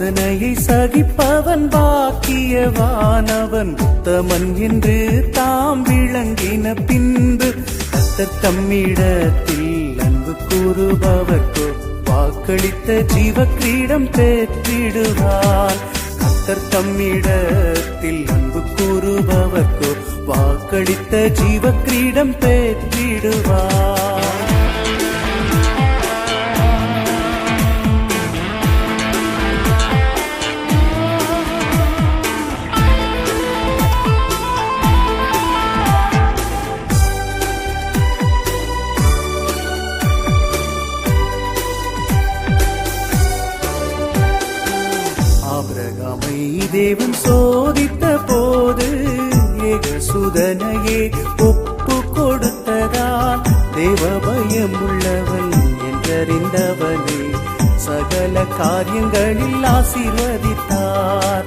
சோதனையை சகிப்பவன் பாக்கியவானவன். உத்தமன் என்று தாம் விளங்கின பின்பு கத்தர் தம்மிடத்தில் அன்பு கூறுபவர்க்கு வாக்களித்த ஜீவ கிரீடம் பெற்றிடுவார் கத்தர் தம்மிடத்தில் அன்பு கூறுபவர்க்கு வாக்களித்த ஜீவ கிரீடம் பெற்றிடுவார் உலகமை தேவன் சோதித்த போது ஏகசுதனையே ஒப்பு கொடுத்ததால் தேவ பயம் உள்ளவன் என்றறிந்தவனே. சகல காரியங்களில் ஆசீர்வதித்தார்.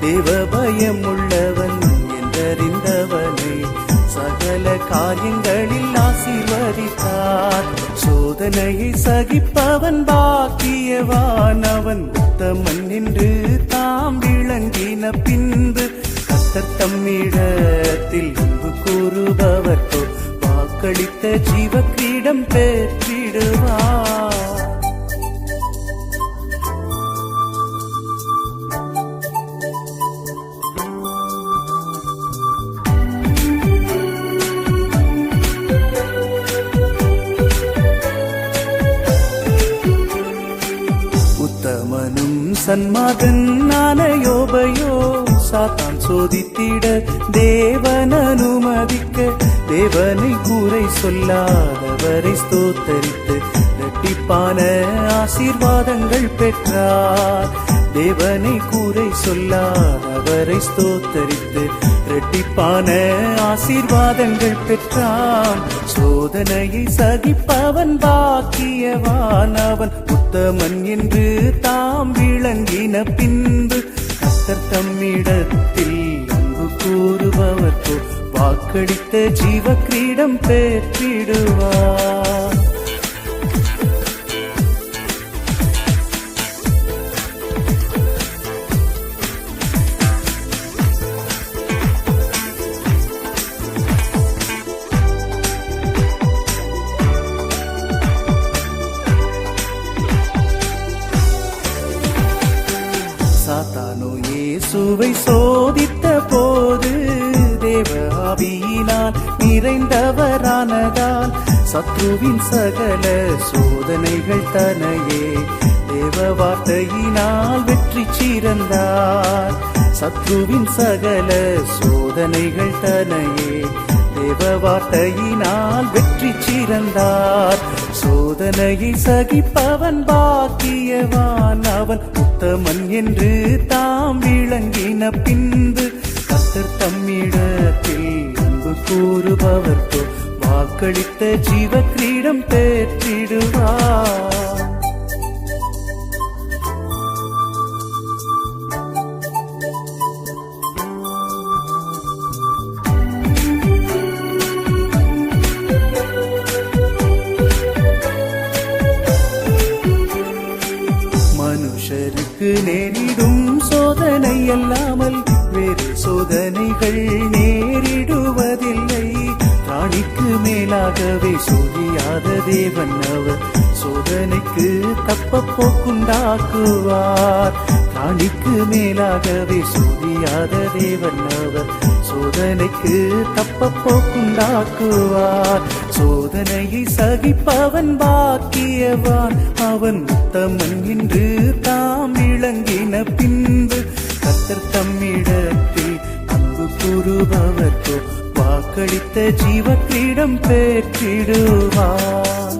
தேவ பயம் உள்ளவன் என்றறிந்தவனே. சகல காரியங்களில் ஆசீர்வதித்தார். சோதனையை சகிப்பவன் பாக்கியவான தம்மிடத்தில் அன்பு கூறுபவர்க்கோ வாக்களித்த ஜீவ கிரீடம் பெற்றிடுவார் சன்மாதன் நானயோபயோ சாத்தான் சோதித்திட தேவன் அனுமதிக்க தேவனை கூரை சொல்லாதவரை ஸ்தோத்தரித்து இரட்டிப்பான ஆசீர்வாதங்கள் பெற்றார். தேவனை கூரை சொல்லாதவரை ஸ்தோத்தரித்து இரட்டிப்பான ஆசீர்வாதங்கள் பெற்றான். சோதனையை சகிப்பவன் பாக்கியவான். அவன் உத்தமன் என்று தாம் விளங்கின பின்பு கத்தர் தம்மிடத்தில் அன்பு கூறுபவர்க்கோ வாக்களித்த ஜீவ கிரீடம் பெற்றிடுவார் நானோ இயேசுவை சோதித்த போது தேவாவியினால் நிறைந்தவரானதால் சத்ருவின் சகல சோதனைகள் தனையே தேவ வார்த்தையினால் வெற்றி சிறந்தார். சத்ருவின் சகல சோதனைகள் தனையே தேவ வார்த்தையினால் வெற்றி சிறந்தார். சோதனையை சகிப்பவன் பாக்கியவான். உத்தமன் என்று தாம் விளங்கின பின்பு கத்தர் தம்மிடத்தில் அன்பு கூறுபவர்க்கு வாக்களித்த ஜீவ கிரீடம் பெற்றிடுவார். நேரிடும் சோதனை அல்லாமல் வேறு சோதனைகள் நேரிடுவதில்லை. ராணிக்கு மேலாகவே சோதியாத தேவன் அவர் சோதனைக்கு தப்ப போக்குண்டாக்குவார். ஆணிக்கு மேலாகவே சோதியாத தேவன் அவர். சோதனைக்கு தப்ப போக்குண்டாக்குவார் சோதனையை சகிப்பவன் பாக்கியவான். அவன் உத்தமன் என்று தாம் விளங்கின பின்பு கத்தர் தம்மிடத்தில் அன்பு கூறுபவர்க்கு வாக்களித்த ஜீவக்கிடம் பெற்றிடுவார்